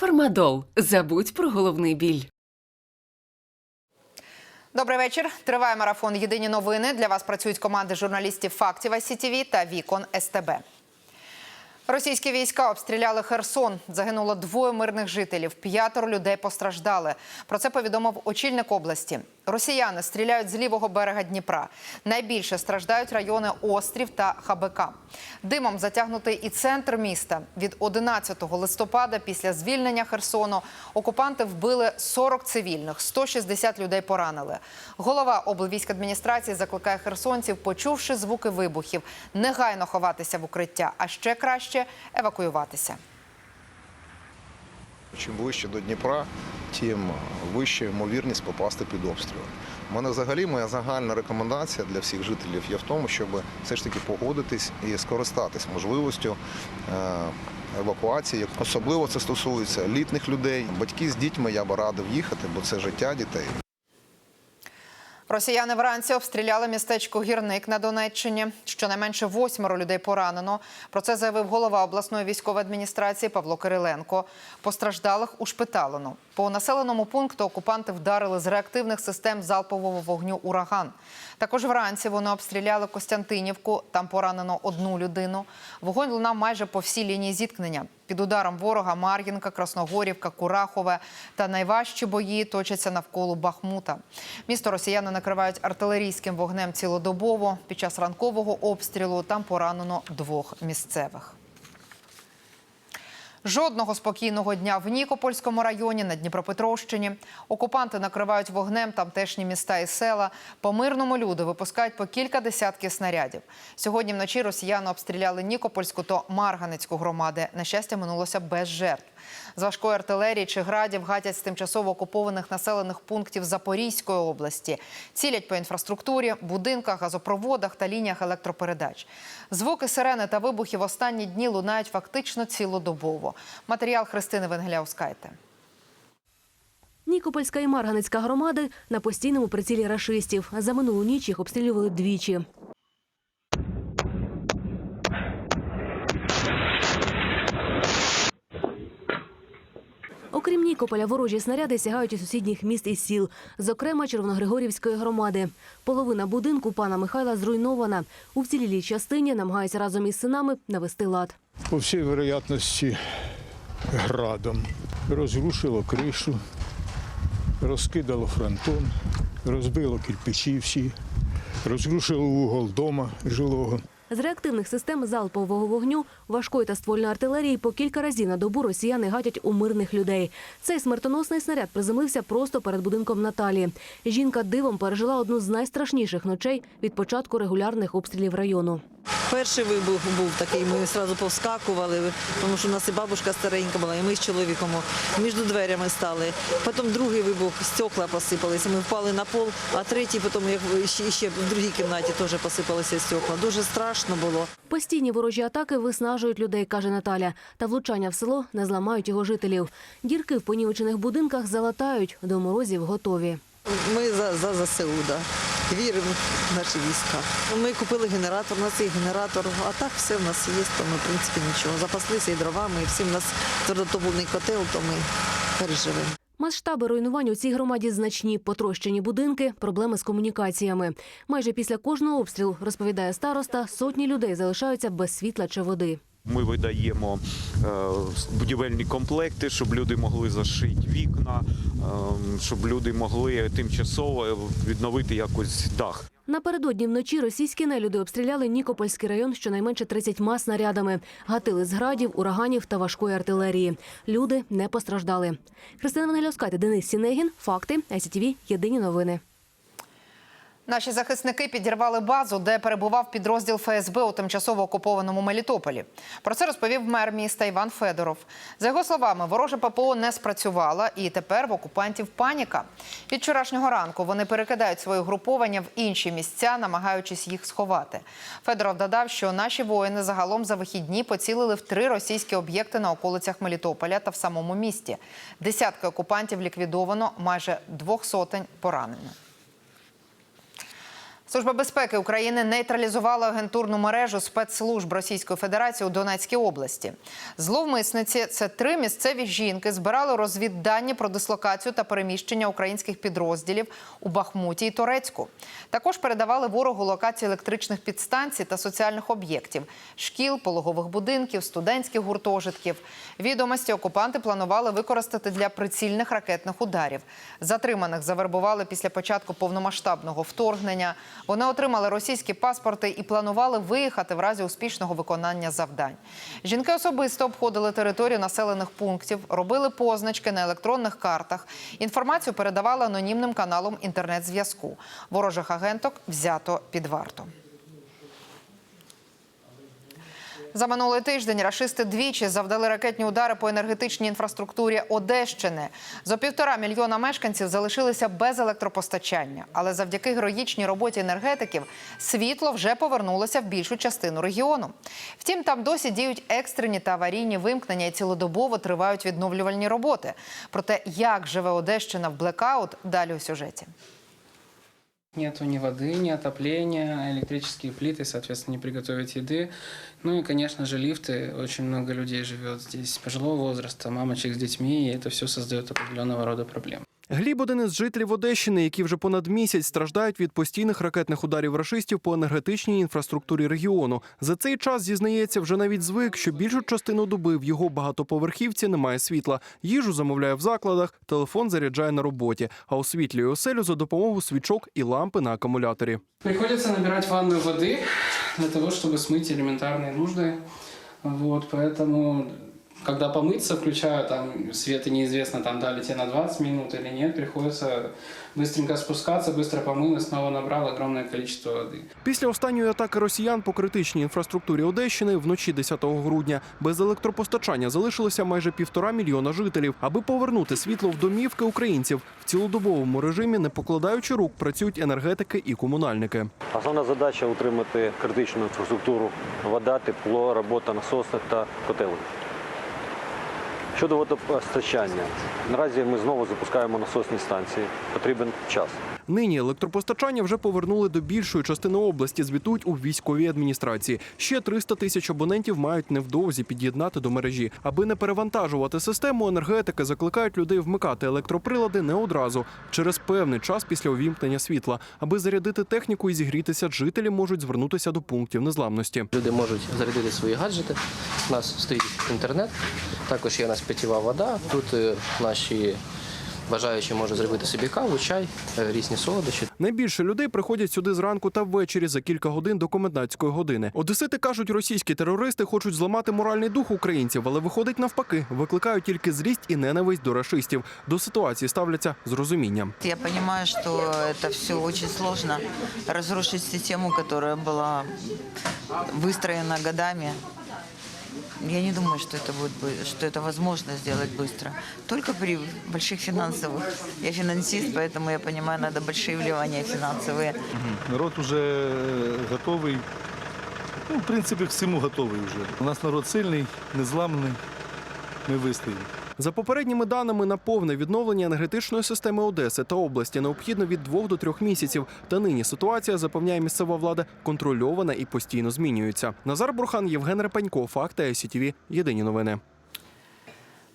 Фармадол. Забудь про головний біль. Добрий вечір. Триває марафон. Єдині новини. Для вас працюють команди журналістів фактів СІТВ та Вікон СТБ. Російські війська обстріляли Херсон. Загинуло двоє мирних жителів. П'ятеро людей постраждали. Про це повідомив очільник області. Росіяни стріляють з лівого берега Дніпра. Найбільше страждають райони Острів та ХБК. Димом затягнутий і центр міста. Від 11 листопада після звільнення Херсону окупанти вбили 40 цивільних, 160 людей поранили. Голова облвійськадміністрації закликає херсонців, почувши звуки вибухів, негайно ховатися в укриття, а ще краще евакуюватися. Чим ближче до Дніпра, тим вища ймовірність попасти під обстріл. У мене взагалі моя загальна рекомендація для всіх жителів є в тому, щоб все ж таки погодитись і скористатись можливістю е, евакуації. Особливо це стосується літніх людей. Батьки з дітьми я би радив їхати, бо це життя дітей. Росіяни вранці обстріляли містечко Гірник на Донеччині. Щонайменше восьмеро людей поранено. Про це заявив голова обласної військової адміністрації Павло Кириленко. Постраждалих ушпиталено. По населеному пункту окупанти вдарили з реактивних систем залпового вогню ураган. Також вранці вони обстріляли Костянтинівку. Там поранено одну людину. Вогонь лунав майже по всій лінії зіткнення. Під ударом ворога Мар'їнка, Красногорівка, Курахове та найважчі бої точаться навколо Бахмута. Місто росіяни накривають артилерійським вогнем цілодобово. Під час ранкового обстрілу там поранено двох місцевих. Жодного спокійного дня в Нікопольському районі на Дніпропетровщині. Окупанти накривають вогнем тамтешні міста і села. По мирному люди випускають по кілька десятків снарядів. Сьогодні вночі росіяни обстріляли Нікопольську та Марганецьку громади. На щастя, минулося без жертв. З важкої артилерії чи градів гатять з тимчасово окупованих населених пунктів Запорізької області. Цілять по інфраструктурі, будинках, газопроводах та лініях електропередач. Звуки сирени та вибухів останні дні лунають фактично цілодобово. Матеріал Христини Венгеляускайте. Нікопольська і Марганецька громади на постійному прицілі рашистів. За минулу ніч їх обстрілювали двічі. Нікополя, ворожі снаряди сягають і сусідніх міст і сіл, зокрема Червоногригорівської громади. Половина будинку пана Михайла зруйнована. У вцілілій частині намагаються разом із синами навести лад. по всій вероятності градом. Розрушило кришу, розкидало фронтон, розбило кирпичі всі, розрушило угол дома жилого. З реактивних систем залпового вогню, важкої та ствольної артилерії по кілька разів на добу росіяни гатять у мирних людей. Цей смертоносний снаряд приземлився просто перед будинком Наталії. Жінка дивом пережила одну з найстрашніших ночей від початку регулярних обстрілів району. Перший вибух був такий, ми одразу повскакували, тому що у нас і бабушка старенька була, і ми з чоловіком між дверями стали. Потім другий вибух, стекла посипалися, ми впали на пол, а третій, потім як ще, в другій кімнаті теж посипалися стекла. Дуже страшно було. Постійні ворожі атаки виснажують людей, каже Наталя. Та влучання в село не зламають його жителів. Дірки в понівечених будинках залатають, до морозів готові. Ми за, за ЗСУ, да. Віримо в наші війська. Ми купили генератор, у нас є генератор, а так все в нас є, то ми, в принципі, нічого. Запаслися і дровами, і всім у нас твердотопливний котел, то ми переживемо. Масштаби руйнувань у цій громаді значні. Потрощені будинки, проблеми з комунікаціями. Майже після кожного обстрілу, розповідає староста, сотні людей залишаються без світла чи води. Ми видаємо е, будівельні комплекти, щоб люди могли зашити вікна, е, щоб люди могли тимчасово відновити якось дах. Напередодні вночі російські нелюди обстріляли Нікопольський район щонайменше 30 снарядами. Гатили з градів, ураганів та важкої артилерії. Люди не постраждали. Христина Вангельовська та Денис Сінегін. Факти. СІТВ. Єдині новини. Наші захисники підірвали базу, де перебував підрозділ ФСБ у тимчасово окупованому Мелітополі. Про це розповів мер міста Іван Федоров. За його словами, вороже ППО не спрацювала, і тепер в окупантів паніка. Від вчорашнього ранку вони перекидають свої груповання в інші місця, намагаючись їх сховати. Федоров додав, що наші воїни загалом за вихідні поцілили в три російські об'єкти на околицях Мелітополя та в самому місті. Десятки окупантів ліквідовано, майже двох сотень поранено. Служба безпеки України нейтралізувала агентурну мережу спецслужб Російської Федерації у Донецькій області. Зловмисниці це три місцеві жінки збирали розвіддані про дислокацію та переміщення українських підрозділів у Бахмуті і Торецьку. Також передавали ворогу локації електричних підстанцій та соціальних об'єктів шкіл, пологових будинків, студентських гуртожитків. Відомості окупанти планували використати для прицільних ракетних ударів. Затриманих завербували після початку повномасштабного вторгнення. Вони отримали російські паспорти і планували виїхати в разі успішного виконання завдань. Жінки особисто обходили територію населених пунктів, робили позначки на електронних картах. Інформацію передавали анонімним каналом інтернет-зв'язку. Ворожих агенток взято під варту. За минулий тиждень рашисти двічі завдали ракетні удари по енергетичній інфраструктурі Одещини. Зо півтора мільйона мешканців залишилися без електропостачання. Але завдяки героїчній роботі енергетиків світло вже повернулося в більшу частину регіону. Втім, там досі діють екстрені та аварійні вимкнення і цілодобово тривають відновлювальні роботи. Про те, як живе Одещина в блекаут, далі у сюжеті. Нету ни воды, ни отопления, электрические плиты, соответственно, не приготовить еды. Ну и, конечно же, лифты. Очень много людей живет здесь пожилого возраста, мамочек с детьми, и это все создает определенного рода проблемы. Гліб один із жителів Одещини, які вже понад місяць страждають від постійних ракетних ударів рашистів по енергетичній інфраструктурі регіону. За цей час зізнається, вже навіть звик, що більшу частину доби в його багатоповерхівці немає світла. Їжу замовляє в закладах, телефон заряджає на роботі, а освітлює оселю за допомогою свічок і лампи на акумуляторі. Приходится набирать ванную воды для того, чтобы смыть элементарные нужды. Вот, поэтому, когда помыться, включаю там свет, и неизвестно, там дали тебе на 20 минут или нет, приходится быстренько спускаться, быстро помыл и снова набрал огромное количество воды. Після останньої атаки росіян по критичній інфраструктурі Одещини вночі 10 грудня без електропостачання залишилося майже півтора мільйона жителів. Аби повернути світло в домівки українців в цілодобовому режимі, не покладаючи рук, працюють енергетики і комунальники. Основна задача утримати критичну інфраструктуру, вода, тепло, робота насосних та котелень. Щодо водопостачання, наразі ми знову запускаємо насосні станції. Потрібен час. Нині електропостачання вже повернули до більшої частини області. Звітують у військовій адміністрації. Ще 300 тисяч абонентів мають невдовзі під'єднати до мережі. Аби не перевантажувати систему, енергетики закликають людей вмикати електроприлади не одразу через певний час після увімкнення світла. Аби зарядити техніку і зігрітися, жителі можуть звернутися до пунктів незламності. Люди можуть зарядити свої гаджети. У нас стоїть інтернет, також є у нас питєва вода. Тут е, наші бажаючі можуть зробити собі каву, чай, е, різні солодощі. Найбільше людей приходять сюди зранку та ввечері за кілька годин до комендантської години. Одесити кажуть, російські терористи хочуть зламати моральний дух українців, але виходить навпаки, викликають тільки злість і ненависть до рашистів. До ситуації ставляться з розумінням. Я понимаю, что это все очень сложно. Разрушить систему, которая была выстроена годами. Я не думаю, что это будет, бы- что это возможно сделать быстро. Только при больших финансовых. Я финансист, поэтому я понимаю, надо большие вливания финансовые. Народ вже готовий. Ну, в принципі, к всьому готовий вже. У нас народ сильний, незламний. Ми вистоїмо. За попередніми даними на повне відновлення енергетичної системи Одеси та області необхідно від двох до трьох місяців. Та нині ситуація запевняє місцева влада контрольована і постійно змінюється. Назар Бурхан, Євген Репанько, Факти СІТВ. Єдині новини.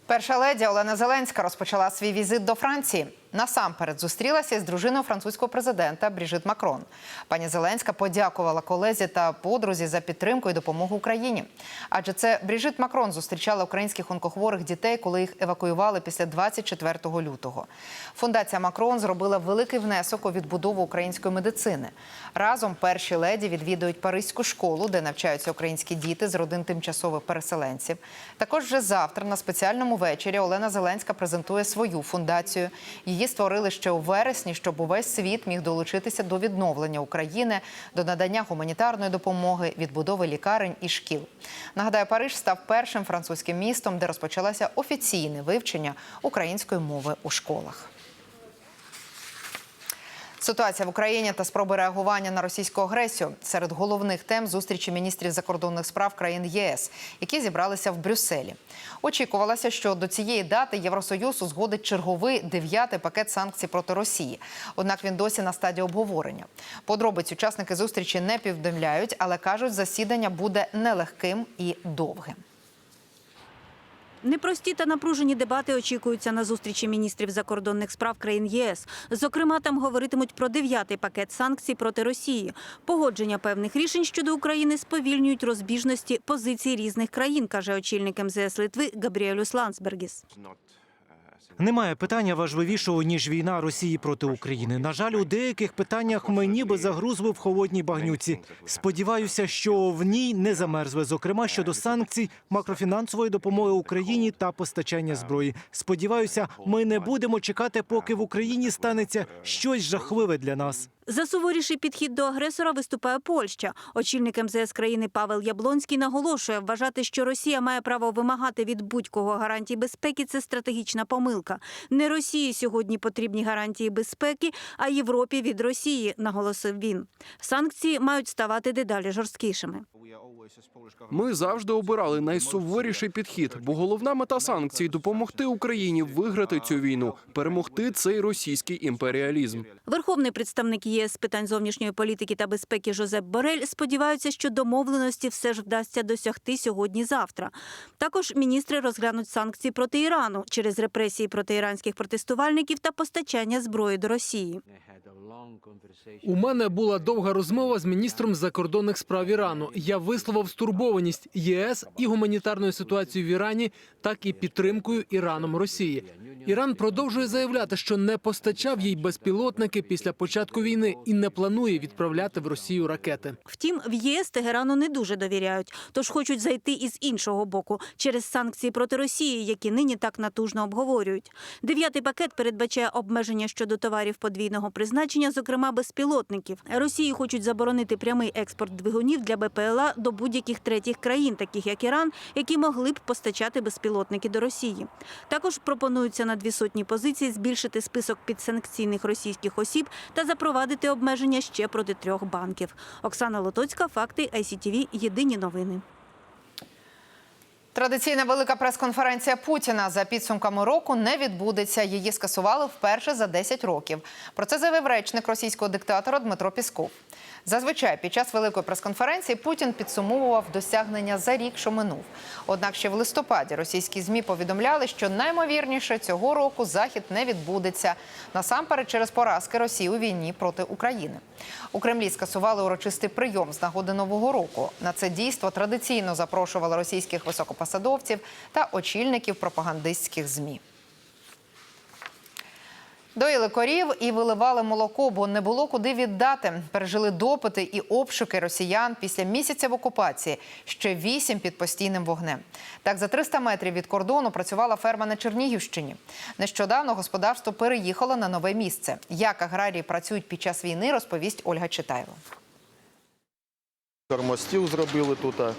Перша леді Олена Зеленська розпочала свій візит до Франції. Насамперед зустрілася із дружиною французького президента Бріжит Макрон. Пані Зеленська подякувала колезі та подрузі за підтримку і допомогу Україні. Адже це Бріжит Макрон зустрічала українських онкохворих дітей, коли їх евакуювали після 24 лютого. Фундація Макрон зробила великий внесок у відбудову української медицини. Разом перші леді відвідують Паризьку школу, де навчаються українські діти з родин тимчасових переселенців. Також вже завтра на спеціальному вечорі Олена Зеленська презентує свою фундацію. Її створили ще у вересні, щоб увесь світ міг долучитися до відновлення України, до надання гуманітарної допомоги, відбудови лікарень і шкіл. Нагадаю, Париж став першим французьким містом, де розпочалося офіційне вивчення української мови у школах. Ситуація в Україні та спроби реагування на російську агресію серед головних тем зустрічі міністрів закордонних справ країн ЄС, які зібралися в Брюсселі. Очікувалося, що до цієї дати Євросоюз узгодить черговий дев'ятий пакет санкцій проти Росії. Однак він досі на стадії обговорення. Подробиць учасники зустрічі не повідомляють, але кажуть, засідання буде нелегким і довгим. Непрості та напружені дебати очікуються на зустрічі міністрів закордонних справ країн єС. Зокрема, там говоритимуть про дев'ятий пакет санкцій проти Росії. Погодження певних рішень щодо України сповільнюють розбіжності позицій різних країн, каже очільник МЗС Литви Габріелюс Лансбергіс. Немає питання важливішого ніж війна Росії проти України. На жаль, у деяких питаннях ми ніби загрузли в холодній багнюці. Сподіваюся, що в ній не замерзли. Зокрема щодо санкцій, макрофінансової допомоги Україні та постачання зброї. Сподіваюся, ми не будемо чекати, поки в Україні станеться щось жахливе для нас. За суворіший підхід до агресора виступає Польща. Очільник МЗС країни Павел Яблонський наголошує, вважати, що Росія має право вимагати від будь-кого гарантій безпеки. Це стратегічна помилка. Не Росії сьогодні потрібні гарантії безпеки, а Європі від Росії, наголосив він. Санкції мають ставати дедалі жорсткішими. Ми завжди обирали найсуворіший підхід, бо головна мета санкцій допомогти Україні виграти цю війну, перемогти цей російський імперіалізм. Верховний представник ЄС з питань зовнішньої політики та безпеки Жозеп Борель сподіваються, що домовленості все ж вдасться досягти сьогодні-завтра. Також міністри розглянуть санкції проти Ірану через репресії проти іранських протестувальників та постачання зброї до Росії. У мене була довга розмова з міністром закордонних справ Ірану. Я висловив стурбованість ЄС і гуманітарною ситуацією в Ірані, так і підтримкою Іраном Росії. Іран продовжує заявляти, що не постачав їй безпілотники після початку війни і не планує відправляти в Росію ракети. Втім, в ЄС Тегерану не дуже довіряють, тож хочуть зайти із іншого боку через санкції проти Росії, які нині так натужно обговорюють. Дев'ятий пакет передбачає обмеження щодо товарів подвійного призначення, зокрема безпілотників. Росії хочуть заборонити прямий експорт двигунів для БПЛА до будь-яких третіх країн, таких як Іран, які могли б постачати безпілотники до Росії. Також пропонується на дві сотні позицій збільшити список підсанкційних російських осіб та запровадити обмеження ще проти трьох банків. Оксана Лотоцька, факти ICTV, Єдині новини. Традиційна велика прес-конференція Путіна за підсумками року не відбудеться. Її скасували вперше за 10 років. Про це заявив речник російського диктатора Дмитро Пісков. Зазвичай під час великої прес-конференції Путін підсумовував досягнення за рік, що минув. Однак ще в листопаді російські змі повідомляли, що наймовірніше цього року захід не відбудеться насамперед через поразки Росії у війні проти України. У Кремлі скасували урочистий прийом з нагоди нового року. На це дійство традиційно запрошували російських високопосадовців та очільників пропагандистських змі. Доїли корів і виливали молоко, бо не було куди віддати. Пережили допити і обшуки росіян після місяця в окупації. Ще вісім під постійним вогнем. Так, за 300 метрів від кордону працювала ферма на Чернігівщині. Нещодавно господарство переїхало на нове місце. Як аграрії працюють під час війни, розповість Ольга Читаєва. Кормостів зробили тут. е,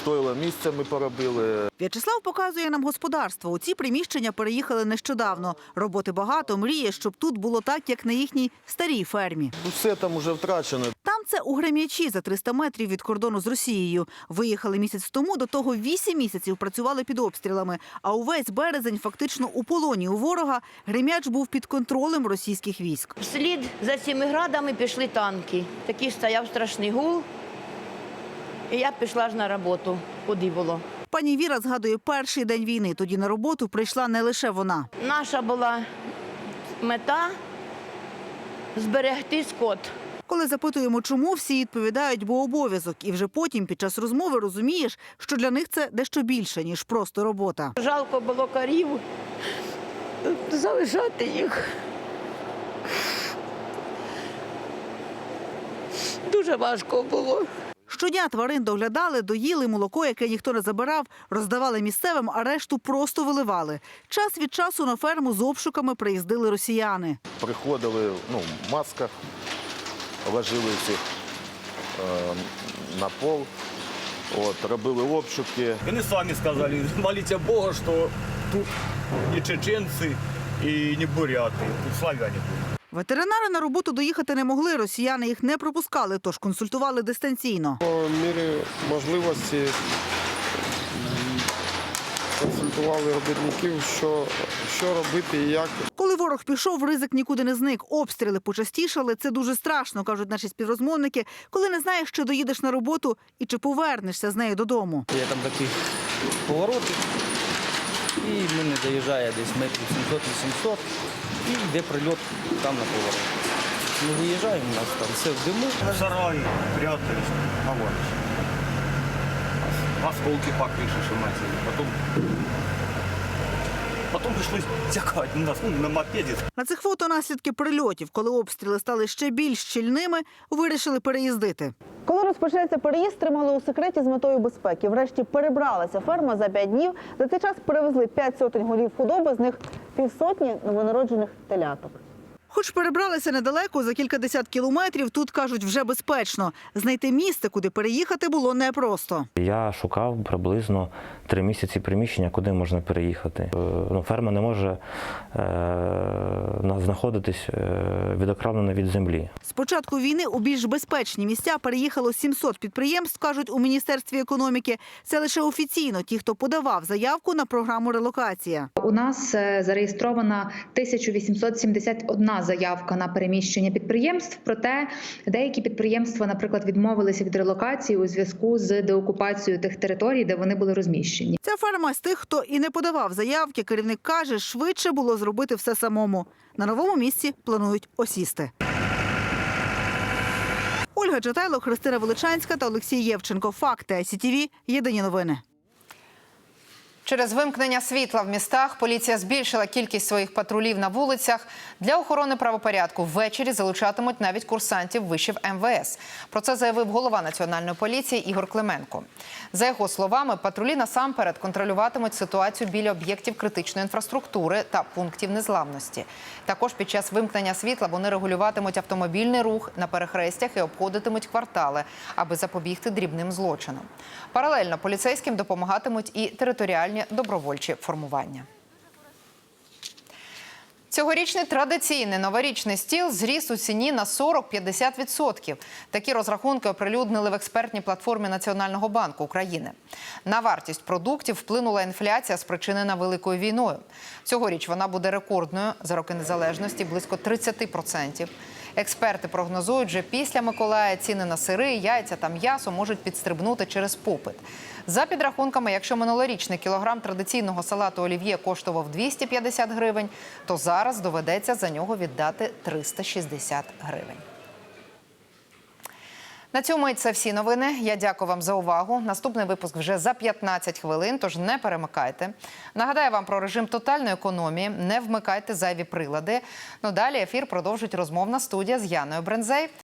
Стоїло місце ми поробили. В'ячеслав показує нам господарство. У ці приміщення переїхали нещодавно. Роботи багато, мріє, щоб тут було так, як на їхній старій фермі. Ну, Все там вже втрачено. Там це у Грем'ячі за 300 метрів від кордону з Росією. Виїхали місяць тому, до того 8 місяців працювали під обстрілами. А увесь березень фактично у полоні у ворога Грем'яч був під контролем російських військ. Вслід за цими градами пішли танки. Такий стояв страшний гул. І я пішла ж на роботу, куди було. Пані Віра згадує перший день війни. Тоді на роботу прийшла не лише вона. Наша була мета зберегти скот. Коли запитуємо, чому всі відповідають, бо обов'язок, і вже потім під час розмови розумієш, що для них це дещо більше ніж просто робота. Жалко було корів залишати їх. Дуже важко було. Щодня тварин доглядали, доїли молоко, яке ніхто не забирав, роздавали місцевим, а решту просто виливали. Час від часу на ферму з обшуками приїздили росіяни. Приходили ну, в масках, ложили всіх е, на пол, от, робили обшуки. Они сами сказали, молите Бога, что тут не чеченцы, и не буряты, тут славяне были. Ветеринари на роботу доїхати не могли. Росіяни їх не пропускали, тож консультували дистанційно. По мірі можливості консультували робітників, що, що робити і як. Коли ворог пішов, ризик нікуди не зник. Обстріли почастішали. Це дуже страшно, кажуть наші співрозмовники, коли не знаєш, чи доїдеш на роботу і чи повернешся з нею додому. Є там такі повороти, і мене доїжджає десь метрів 700-800, і йде прильот там на поворот. Ми виїжджаємо, у нас там все в диму. В сарае прятались, а. Осколки по крыше шуматили. Потом, потом пришлось тякать на, ну, на мопеде. На цих фото наслідки прильотів, коли обстріли стали ще більш щільними, вирішили переїздити. Коли розпочнеться переїзд, тримали у секреті з метою безпеки. Врешті перебралася ферма за п'ять днів. За цей час перевезли п'ять сотень голів худоби, з них півсотні новонароджених теляток. Хоч перебралися недалеко, за кількадесят кілометрів, тут кажуть, вже безпечно. Знайти місце, куди переїхати, було непросто. Я шукав приблизно три місяці приміщення, куди можна переїхати. Е, Ну, ферма не може е, на- знаходитись е, відокремлена від землі. З початку війни у більш безпечні місця переїхало 700 підприємств, кажуть у Міністерстві економіки. Це лише офіційно ті, хто подавав заявку на програму релокація. У нас е, зареєстрована 1871 заявка на переміщення підприємств. Проте деякі підприємства, наприклад, відмовилися від релокації у зв'язку з деокупацією тих територій, де вони були розміщені. Ця ферма з тих, хто і не подавав заявки. Керівник каже, швидше було зробити все самому. На новому місці планують осісти. Ольга Чатайло, Христина Величанська та Олексій Євченко. Факти ICTV. Єдині новини. Через вимкнення світла в містах поліція збільшила кількість своїх патрулів на вулицях. Для охорони правопорядку ввечері залучатимуть навіть курсантів вишів МВС. Про це заявив голова національної поліції Ігор Клименко. За його словами, патрулі насамперед контролюватимуть ситуацію біля об'єктів критичної інфраструктури та пунктів незламності. Також під час вимкнення світла вони регулюватимуть автомобільний рух на перехрестях і обходитимуть квартали, аби запобігти дрібним злочинам. Паралельно поліцейським допомагатимуть і територіальні добровольчі формування. Цьогорічний традиційний новорічний стіл зріс у ціні на 40-50%. Такі розрахунки оприлюднили в експертній платформі Національного банку України. На вартість продуктів вплинула інфляція, спричинена великою війною. Цьогоріч вона буде рекордною за роки незалежності близько 30%. Експерти прогнозують, що після Миколая ціни на сири, яйця та м'ясо можуть підстрибнути через попит. За підрахунками, якщо минулорічний кілограм традиційного салату олів'є коштував 250 гривень, то зараз доведеться за нього віддати 360 гривень. На цьому це всі новини. Я дякую вам за увагу. Наступний випуск вже за 15 хвилин, тож не перемикайте. Нагадаю вам про режим тотальної економії. Не вмикайте зайві прилади. Ну далі ефір продовжить розмовна студія з Яною Брензей.